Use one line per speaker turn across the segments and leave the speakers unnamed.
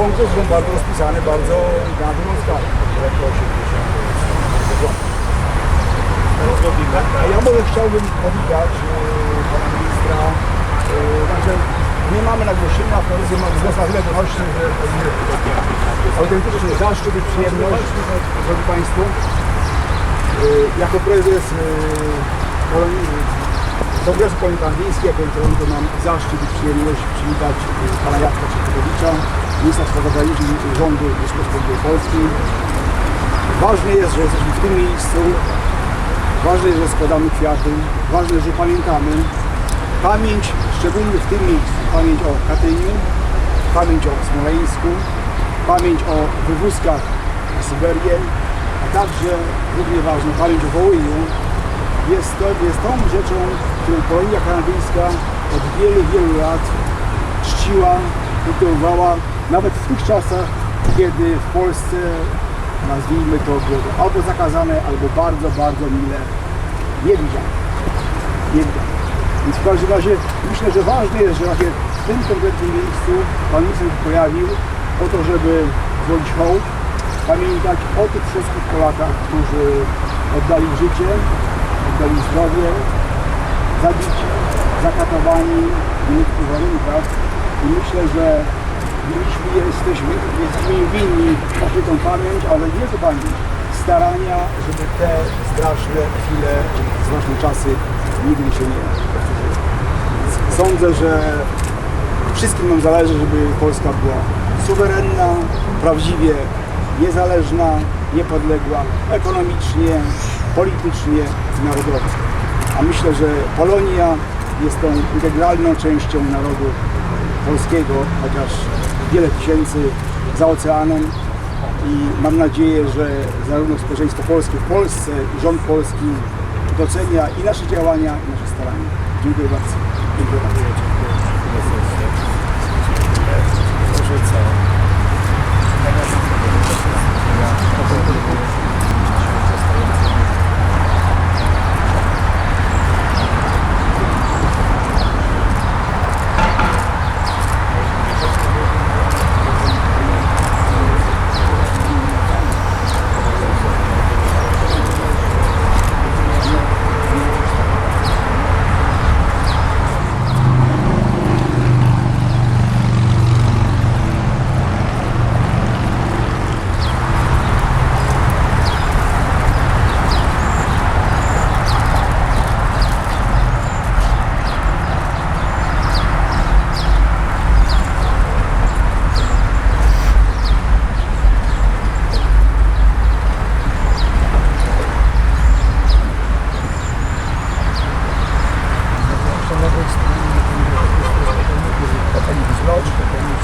Konkurs był bardzo rozpisany, bardzo na dużą skalę. Około 80.
Robimy.
A ja może chciałbym powitać e, pana ministra. Także nie mamy nagłośnienia aferyzy, mamy wzrosła tyle donośny, że autentycznie zaszczyt i przyjemność, drodzy Państwo, e, jako prezes e, Kongresu Angielskiej, jako Toronto mam zaszczyt i przyjemność przywitać e, pana Jacka Czechowicza, ministra spraw zagranicznych rządu Rzeczypospolitej Polskiej. Ważne jest, że jesteśmy w tym miejscu, Ważne jest, że składamy kwiaty, ważne, że pamiętamy. Pamięć, szczególnie w tym miejscu, pamięć o Katyniu, pamięć o Smoleńsku, pamięć o wywózkach na Syberię, a także równie ważne, pamięć o Wołyniu jest, to, jest tą rzeczą, którą Polonia kanadyjska od wielu, wielu lat czciła, kultywowała, nawet w tych czasach, kiedy w Polsce nazwijmy to, było albo zakazane, albo bardzo, bardzo mile nie widziane. Nie widziane. Więc w każdym razie myślę, że ważne jest, że właśnie w tym konkretnym miejscu Pan minister pojawił po to, żeby złożyć hołd, pamiętać o tych wszystkich Polakach, którzy oddali życie, oddali zdrowie, zabici, zakatowani w niektórych warunkach i myślę, że mieliśmy, jesteśmy, jesteśmy winni właśnie tą pamięć, ale nie tylko pamięć, starania, żeby te straszne chwile, straszne czasy nigdy się nie. Sądzę, że wszystkim nam zależy, żeby Polska była suwerenna, prawdziwie niezależna, niepodległa, ekonomicznie, politycznie, narodowo. A myślę, że Polonia jest tą integralną częścią narodu polskiego, chociaż wiele tysięcy za oceanem i mam nadzieję, że zarówno społeczeństwo polskie w Polsce i rząd polski docenia i nasze działania, i nasze starania. Dziękuję bardzo. Dziękuję bardzo.
Może co?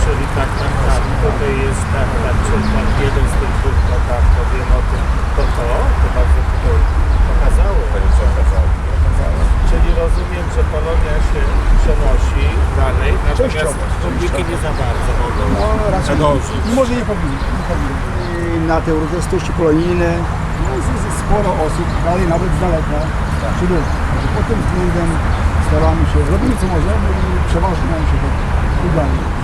Czyli tak, tak, tak. Tutaj jest tak, tak, czyli tak, jeden z tych dwóch, no tak, to wiem o tym. To to, to bardzo tutaj pokazało. Czyli rozumiem, że Polonia się przenosi dalej, natomiast
Częściowo,
publiki nie za bardzo mogą
No, raczej. I może nie powinni. Nie powinni. Na te uroczystości polonijne no, jest, sporo osób, dalej nawet z daleka przybywa. Także Pod tym względem staramy się, robimy co możemy i przeważnie nam się to udaje.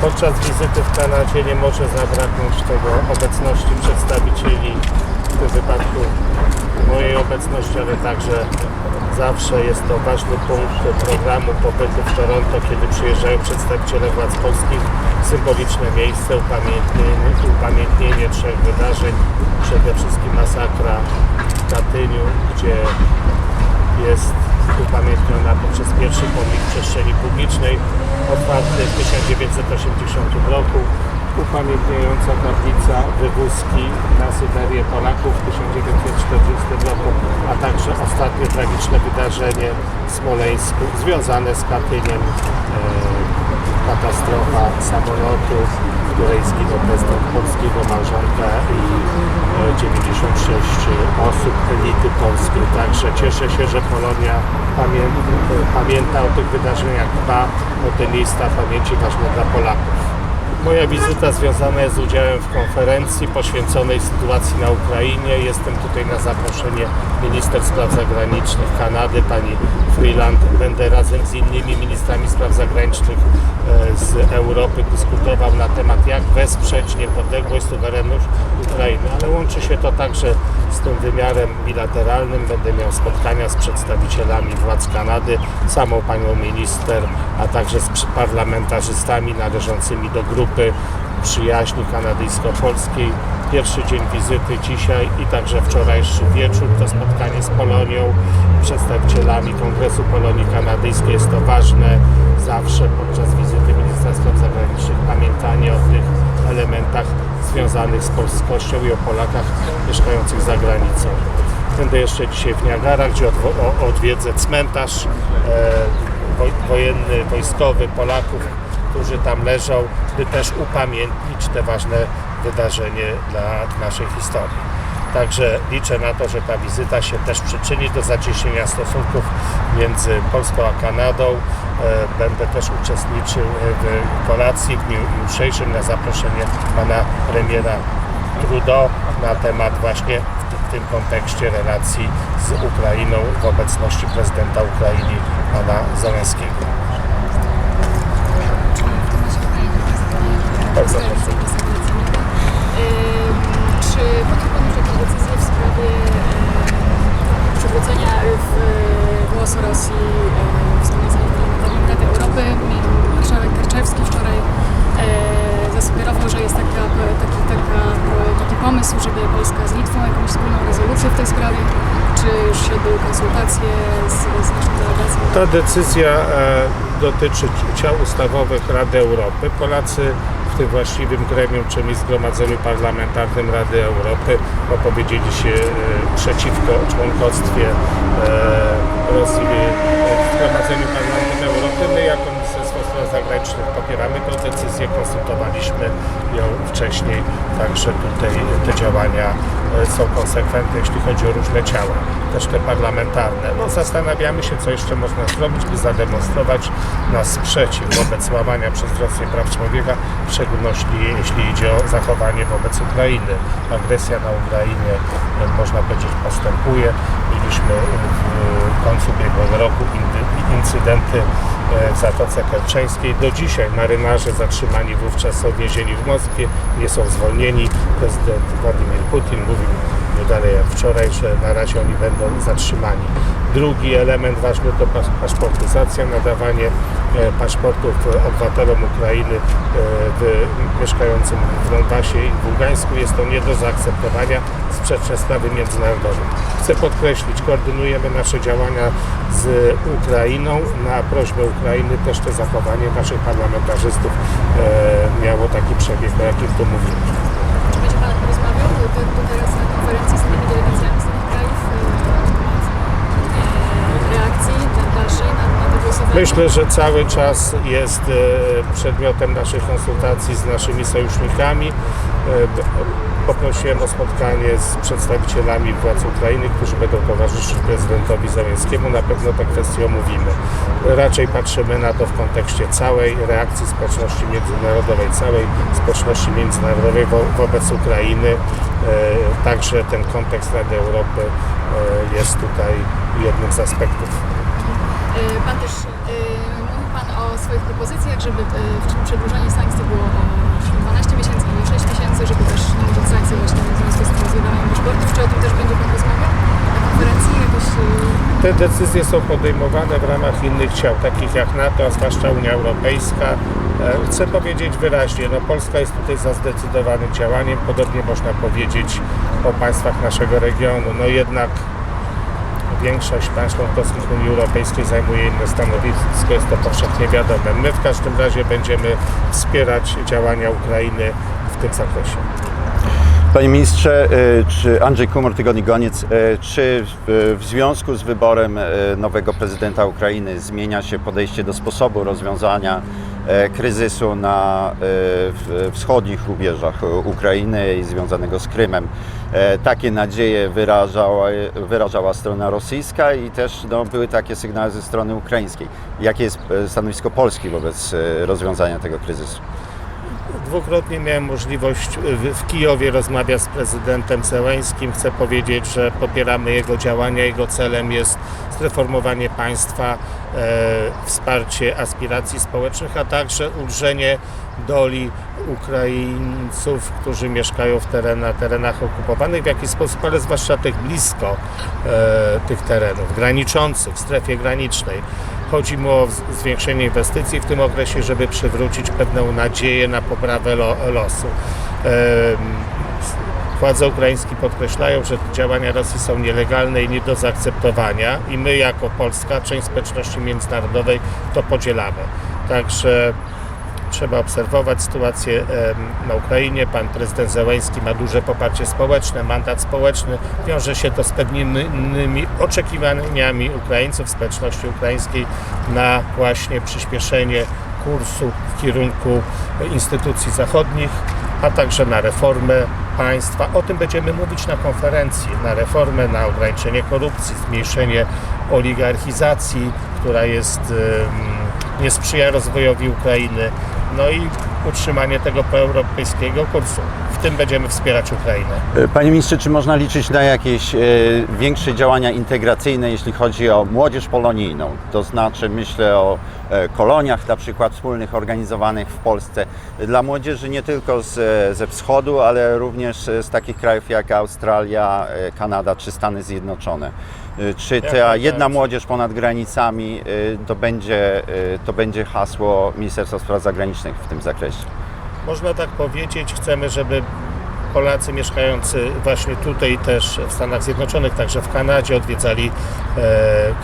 Podczas wizyty w Kanadzie nie może zabraknąć tego obecności przedstawicieli, w tym wypadku. Mojej obecności, ale także zawsze jest to ważny punkt programu pobytu w Toronto, kiedy przyjeżdżają przedstawiciele władz polskich, symboliczne miejsce, upamiętnienie, upamiętnienie trzech wydarzeń, przede wszystkim masakra w Katyniu, gdzie jest upamiętniona poprzez pierwszy pomnik przestrzeni publicznej otwarty w 1980 roku, upamiętniająca tablica wywózki na Syberię Polaków w 1940 roku, a także ostatnie tragiczne wydarzenie w Smoleńsku związane z Katyniem, e, katastrofa samolotu, zginął prezydent polskiego, małżonka i e, 96 osób elity polskiej. Także cieszę się, że Polonia pamię pamięta o tych wydarzeniach, dba o te miejsca pamięci ważne dla Polaków. Moja wizyta związana jest z udziałem w konferencji poświęconej sytuacji na Ukrainie. Jestem tutaj na zaproszenie minister spraw zagranicznych Kanady, pani Freeland. Będę razem z innymi ministrami spraw zagranicznych e, z Europy dyskutował na temat, jak wesprzeć niepodległość, suwerenność Ale łączy się to także z tym wymiarem bilateralnym. Będę miał spotkania z przedstawicielami władz Kanady, samą panią minister, a także z parlamentarzystami należącymi do grupy przyjaźni kanadyjsko-polskiej. Pierwszy dzień wizyty dzisiaj i także wczorajszy wieczór to spotkanie z Polonią, przedstawicielami Kongresu Polonii Kanadyjskiej. Jest to ważne zawsze podczas wizyty ministra spraw zagranicznych pamiętanie o tych elementach związanych z polskością i o Polakach mieszkających za granicą. Będę jeszcze dzisiaj w Niagarach, gdzie odwiedzę cmentarz e, woj- wojenny, wojskowy Polaków, którzy tam leżą, by też upamiętnić te ważne wydarzenie dla naszej historii. Także liczę na to, że ta wizyta się też przyczyni do zacieśnienia stosunków między Polską a Kanadą. E, Będę też uczestniczył w kolacji w dniu jutrzejszym na zaproszenie pana premiera Trudeau na temat właśnie w tym kontekście relacji z Ukrainą w obecności prezydenta Ukrainy pana Załęskiego. Bardzo proszę.
Czy decyzje w sprawie e, przywrócenia w e, głos Rosji e, w Zgromadzeniu Parlamentarnym Rady Europy? Marszałek Karczewski wczoraj e, zasugerował, że jest taka, taki, taka, taki pomysł, żeby Polska z Litwą jakąś wspólną rezolucję w tej sprawie. Czy już się były konsultacje z, z naszą delegacją?
Ta decyzja e, dotyczy ciał ustawowych Rady Europy. Polacy w właściwym gremium, czyli Zgromadzeniu Parlamentarnym Rady Europy, opowiedzieli się e, przeciwko członkostwie e, Rosji w Zgromadzeniu Parlamentarnym Europy. My jako Ministerstwo Spraw Zagranicznych popieramy tę decyzję, konsultowaliśmy ją wcześniej, także tutaj te działania e, są konsekwentne, jeśli chodzi o różne ciała, też te parlamentarne. No, zastanawiamy się, co jeszcze można zrobić, by zademonstrować nasz sprzeciw wobec łamania przez Rosję praw człowieka, w szczególności jeśli idzie o zachowanie wobec Ukrainy. Agresja na Ukrainie, e, można powiedzieć, postępuje. Mieliśmy w końcu ubiegłego roku incydenty e, w Zatoce Kerczeńskiej. Do dzisiaj marynarze zatrzymani wówczas są więzieni w Moskwie, nie są zwolnieni. Prezydent Władimir Putin mówił dalej jak wczoraj, że na razie oni będą zatrzymani. Drugi element ważny to pas- paszportyzacja, nadawanie e, paszportów obywatelom Ukrainy e, w, mieszkającym w Donbasie i w Ługańsku. Jest to nie do zaakceptowania, sprzeczne z prawem międzynarodowym. Chcę podkreślić, koordynujemy nasze działania z Ukrainą. Na prośbę Ukrainy też to zachowanie naszych parlamentarzystów e, miało taki przebieg, o jakim tu mówimy.
Czy będzie Pan rozmawiał to teraz na konferencji z tymi delegacjami z tych krajów e, na temat e, reakcji na dalszej, na, na to głosowanie?
Myślę, że cały czas jest e, przedmiotem naszych konsultacji z naszymi sojusznikami. E, Poprosiłem o spotkanie z przedstawicielami władz Ukrainy, którzy będą towarzyszyć prezydentowi Załęckiemu. Na pewno tę kwestię omówimy. Raczej patrzymy na to w kontekście całej reakcji społeczności międzynarodowej, całej społeczności międzynarodowej wo wobec Ukrainy. E, Także ten kontekst Rady Europy jest tutaj jednym z aspektów.
E, Pan też e, mówił Pan o swoich propozycjach, żeby w przedłużenie sankcji było o 12 miesięcy, a nie 6 miesięcy, żeby też nałożyć sankcje właśnie w związku z wydawaniem paszportów. Czy o tym też będzie Pan rozmawiał na konferencji? Jakoś,
Te decyzje są podejmowane w ramach innych ciał, takich jak NATO, a zwłaszcza Unia Europejska. E, Chcę powiedzieć wyraźnie, no Polska jest tutaj za zdecydowanym działaniem, podobnie można powiedzieć o państwach naszego regionu. No jednak większość państw członkowskich Unii Europejskiej zajmuje inne stanowisko, jest to powszechnie wiadome. My w każdym razie będziemy wspierać działania Ukrainy w tym zakresie.
Panie ministrze, e, czy Andrzej Kumor, Tygodnik Goniec, e, czy w, związku z wyborem e, nowego prezydenta Ukrainy zmienia się podejście do sposobu rozwiązania kryzysu na e, wschodnich rubieżach e, Ukrainy i związanego z Krymem? E, Takie nadzieje wyrażała, wyrażała strona rosyjska i też no, były takie sygnały ze strony ukraińskiej. Jakie jest e, stanowisko Polski wobec e, rozwiązania tego kryzysu?
Dwukrotnie miałem możliwość w, w Kijowie rozmawiać z prezydentem Zełęskim. Chcę powiedzieć, że popieramy jego działania. Jego celem jest zreformowanie państwa, e, wsparcie aspiracji społecznych, a także ulżenie doli Ukraińców, którzy mieszkają w teren, na terenach okupowanych w jakiś sposób, ale zwłaszcza tych blisko e, tych terenów, graniczących, w strefie granicznej. Chodzi mu o zwiększenie inwestycji w tym okresie, żeby przywrócić pewną nadzieję na poprawę lo, losu. Władze ukraińskie podkreślają, że działania Rosji są nielegalne i nie do zaakceptowania i my jako Polska, część społeczności międzynarodowej to podzielamy. Także trzeba obserwować sytuację na Ukrainie. Pan prezydent Zełęński ma duże poparcie społeczne, mandat społeczny. Wiąże się to z pewnymi oczekiwaniami Ukraińców, społeczności ukraińskiej na właśnie przyspieszenie kursu w kierunku instytucji zachodnich, a także na reformę państwa. O tym będziemy mówić na konferencji, na reformę, na ograniczenie korupcji, zmniejszenie oligarchizacji, która jest nie sprzyja rozwojowi Ukrainy, no i utrzymanie tego proeuropejskiego kursu. W tym będziemy wspierać Ukrainę.
E, Panie ministrze, czy można liczyć na jakieś e, większe działania integracyjne, jeśli chodzi o młodzież polonijną? To znaczy, myślę o e, koloniach na przykład wspólnych organizowanych w Polsce dla młodzieży nie tylko z, ze wschodu, ale również z takich krajów jak Australia, Kanada czy Stany Zjednoczone. Czy ta jedna młodzież ponad granicami to będzie, to będzie hasło Ministerstwa Spraw Zagranicznych w tym zakresie?
Można tak powiedzieć, chcemy, żeby Polacy mieszkający właśnie tutaj też w Stanach Zjednoczonych, także w Kanadzie odwiedzali e,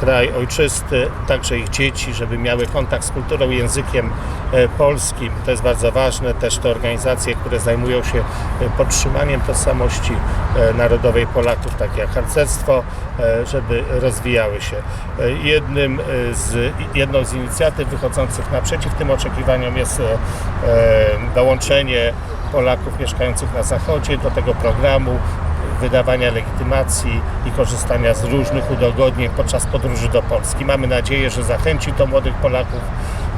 kraj ojczysty, także ich dzieci, żeby miały kontakt z kulturą i językiem e, polskim. To jest bardzo ważne. Też te organizacje, które zajmują się e, podtrzymaniem tożsamości e, narodowej Polaków, takie jak harcerstwo, e, żeby rozwijały się. E, Jednym e, z, jedną z inicjatyw wychodzących naprzeciw tym oczekiwaniom jest e, e, dołączenie Polaków mieszkających na Zachodzie do tego programu wydawania legitymacji i korzystania z różnych udogodnień podczas podróży do Polski. Mamy nadzieję, że zachęci to młodych Polaków,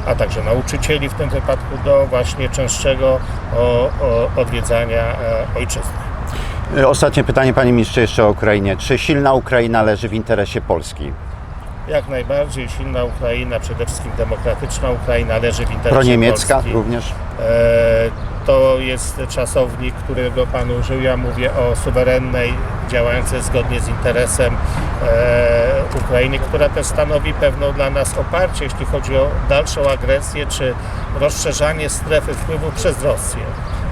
a także nauczycieli w tym wypadku do właśnie częstszego o, o odwiedzania e, ojczyzny.
E, Ostatnie pytanie, panie ministrze, jeszcze o Ukrainie. Czy silna Ukraina leży w interesie Polski?
Jak najbardziej silna Ukraina, przede wszystkim demokratyczna Ukraina leży w interesie
Proniemiecka
Polski.
również?
E, To jest czasownik, którego Pan użył. Ja mówię o suwerennej, działającej zgodnie z interesem e, Ukrainy, która też stanowi pewną dla nas oparcie, jeśli chodzi o dalszą agresję czy rozszerzanie strefy wpływu przez Rosję.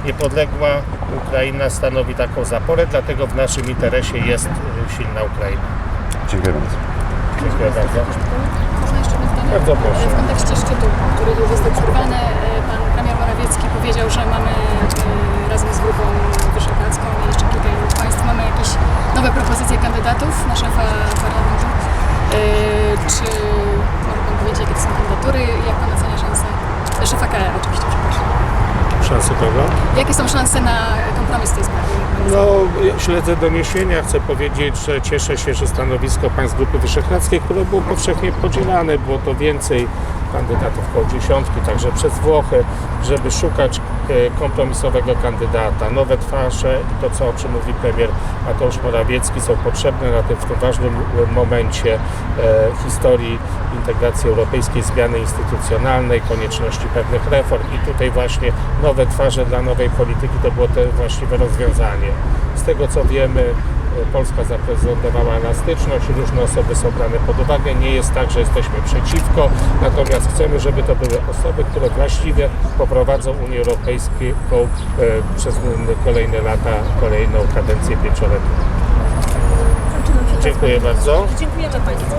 Niepodległa Ukraina stanowi taką zaporę, dlatego w naszym interesie jest e, silna Ukraina.
Dziękuję bardzo.
Dziękuję bardzo.
Można jeszcze jedno zdanie?
Bardzo proszę.
W kontekście szczytu, który już został przerwany, e, pan Morawiecki powiedział, że mamy e, razem z grupą wyszehradzką i jeszcze kilka innych państw, mamy jakieś nowe propozycje kandydatów na szefa parlamentu. E, Czy może pan powiedzieć, jakie to są kandydatury i jak pan ocenia szanse, szefa KR oczywiście, przepraszam.
Szansy kogo?
Jakie są szanse na kompromis w tej sprawie?
No, ja śledzę doniesienia. Chcę powiedzieć, że cieszę się, że stanowisko państw Grupy Wyszehradzkiej, które było powszechnie podzielane, było to więcej kandydatów, koło dziesiątki, także przez Włochy, żeby szukać e, kompromisowego kandydata. Nowe twarze i to, co, o czym mówi premier Mateusz Morawiecki, są potrzebne na tym, w tym ważnym e, momencie e, historii integracji europejskiej, zmiany instytucjonalnej, konieczności pewnych reform i tutaj właśnie nowe twarze dla nowej polityki to było te właściwe rozwiązanie. Z tego co wiemy, Polska zaprezentowała elastyczność, różne osoby są brane pod uwagę. Nie jest tak, że jesteśmy przeciwko, natomiast chcemy, żeby to były osoby, które właściwie poprowadzą Unię Europejską e, przez kolejne lata, kolejną kadencję pięcioletnią. Dziękuję bardzo.
Dziękujemy Państwu.